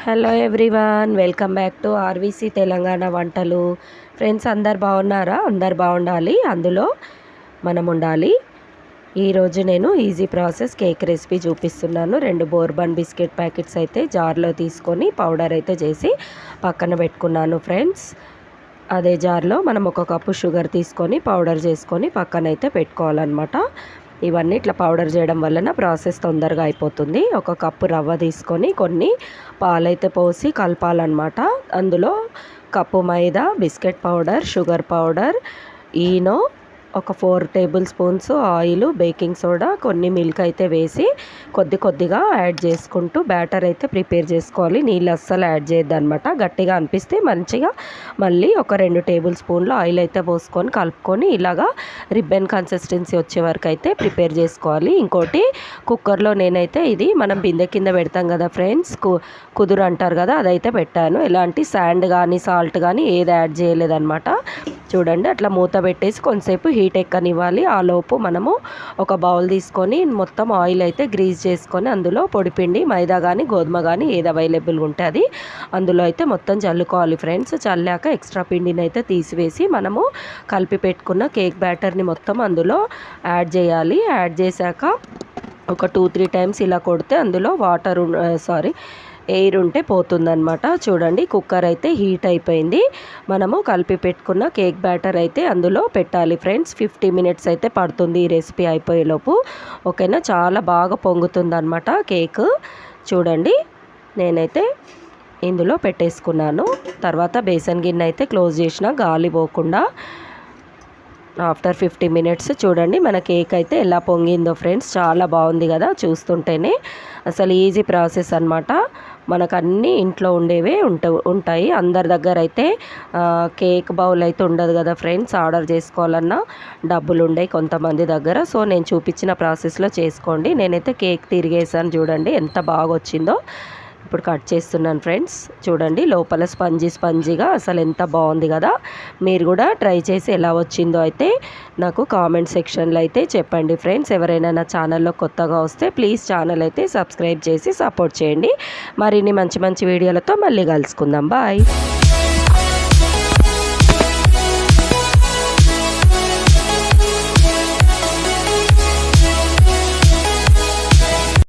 Hello everyone welcome back to RVC Telangana వంటలు. Friends అందరు బాగున్నారా? అందరు బాగుండాలి. అందులో మనం ఉండాలి. ఈరోజు నేను ఈజీ ప్రాసెస్ కేక్ రెసిపీ చూపిస్తున్నాను. రెండు బోర్బన్ బిస్కెట్ ప్యాకెట్స్ అయితే జార్లో తీసుకొని పౌడర్ అయితే చేసి పక్కన పెట్టుకున్నాను ఫ్రెండ్స్. అదే జార్లో మనం ఒక కప్పు షుగర్ తీసుకొని పౌడర్ చేసుకొని పక్కన అయితే పెట్టుకోవాలన్నమాట. ఇవన్నీ ఇట్లా పౌడర్ చేయడం వలన ప్రాసెస్ తొందరగా అయిపోతుంది. ఒక కప్పు రవ్వ తీసుకొని కొన్ని పాలైతే పోసి కలపాలన్నమాట. అందులో cup maida biscuit powder sugar powder Eno ఒక four tablespoons oil baking soda కొన్ని మిల్క్ అయితే వేసి కొద్ది కొద్దిగా యాడ్ చేసుకుంటూ బ్యాటర్ అయితే ప్రిపేర్ చేసుకోవాలి. నీళ్ళు అస్సలు యాడ్ చేయొద్దనమాట గట్టిగా అనిపిస్తే మంచిగా మళ్ళీ ఒక రెండు టేబుల్ స్పూన్లు ఆయిల్ అయితే పోసుకొని కలుపుకొని ఇలాగా రిబ్బన్ కన్సిస్టెన్సీ వచ్చే వరకు అయితే ప్రిపేర్ చేసుకోవాలి. ఇంకోటి కుక్కర్లో నేనైతే ఇది మనం బిందె కింద పెడతాం కదా ఫ్రెండ్స్కు కుదురు అంటారు కదా అదైతే పెట్టాను. ఎలాంటి శాండ్ కానీ సాల్ట్ కానీ ఏది యాడ్ చేయలేదన్నమాట. చూడండి. అట్లా మూత పెట్టేసి కొంతసేపు హీట్ ఎక్కనివ్వాలి. ఆ లోపు మనము ఒక బౌల్ తీసుకొని మొత్తం ఆయిల్ అయితే గ్రీజ్ చేసుకొని అందులో పొడిపిండి మైదా కానీ గోధుమ కానీ ఏది అవైలబుల్ ఉంటుంది అందులో అయితే మొత్తం చల్లుకోవాలి ఫ్రెండ్స్. చల్లాక ఎక్స్ట్రా పిండిని అయితే తీసివేసి మనము కలిపి పెట్టుకున్న కేక్ బ్యాటర్ని మొత్తం అందులో యాడ్ చేయాలి. యాడ్ చేశాక ఒక టూ త్రీ టైమ్స్ ఇలా కొడితే అందులో వాటర్ సారీ ఎయిర్ ఉంటే పోతుందనమాట చూడండి కుక్కర్ అయితే హీట్ అయిపోయింది. మనము కలిపి పెట్టుకున్న కేక్ బ్యాటర్ అయితే అందులో పెట్టాలి ఫ్రెండ్స్. ఫిఫ్టీ మినిట్స్ అయితే పడుతుంది ఈ రెసిపీ అయిపోయేలోపు. ఓకేనా? చాలా బాగా పొంగుతుందనమాట కేక్. చూడండి నేనైతే ఇందులో పెట్టేసుకున్నాను. తర్వాత బేసన్ గిన్నె అయితే క్లోజ్ చేసిన గాలి పోకుండా ఆఫ్టర్ ఫిఫ్టీ మినిట్స్ చూడండి మన కేక్ అయితే ఎలా పొంగిందో ఫ్రెండ్స్. చాలా బాగుంది కదా చూస్తుంటేనే. అసలు ఈజీ ప్రాసెస్ అనమాట మనకు అన్నీ ఇంట్లో ఉండేవే ఉంట ఉంటాయి. అందరి దగ్గర అయితే కేక్ బౌల్ అయితే ఉండదు కదా ఫ్రెండ్స్ ఆర్డర్ చేసుకోవాలన్నా డబ్బులు ఉండే కొంతమంది దగ్గర. సో నేను చూపించిన ప్రాసెస్లో చేసుకోండి. నేనైతే కేక్ తిరిగేసాను చూడండి ఎంత బాగా వచ్చిందో ఇప్పుడు కట్ చేస్తున్నాను ఫ్రెండ్స్. చూడండి లోపల స్పంజీ స్పంజీగా అసలు ఎంత బాగుంది కదా. మీరు కూడా ట్రై చేసి ఎలా వచ్చిందో అయితే నాకు కామెంట్ సెక్షన్లో అయితే చెప్పండి ఫ్రెండ్స్. ఎవరైనా నా ఛానల్లో కొత్తగా వస్తే ప్లీజ్ ఛానల్ అయితే సబ్స్క్రైబ్ చేసి సపోర్ట్ చేయండి. మరిన్ని మంచి మంచి వీడియోలతో మళ్ళీ కలుసుకుందాం. బాయ్.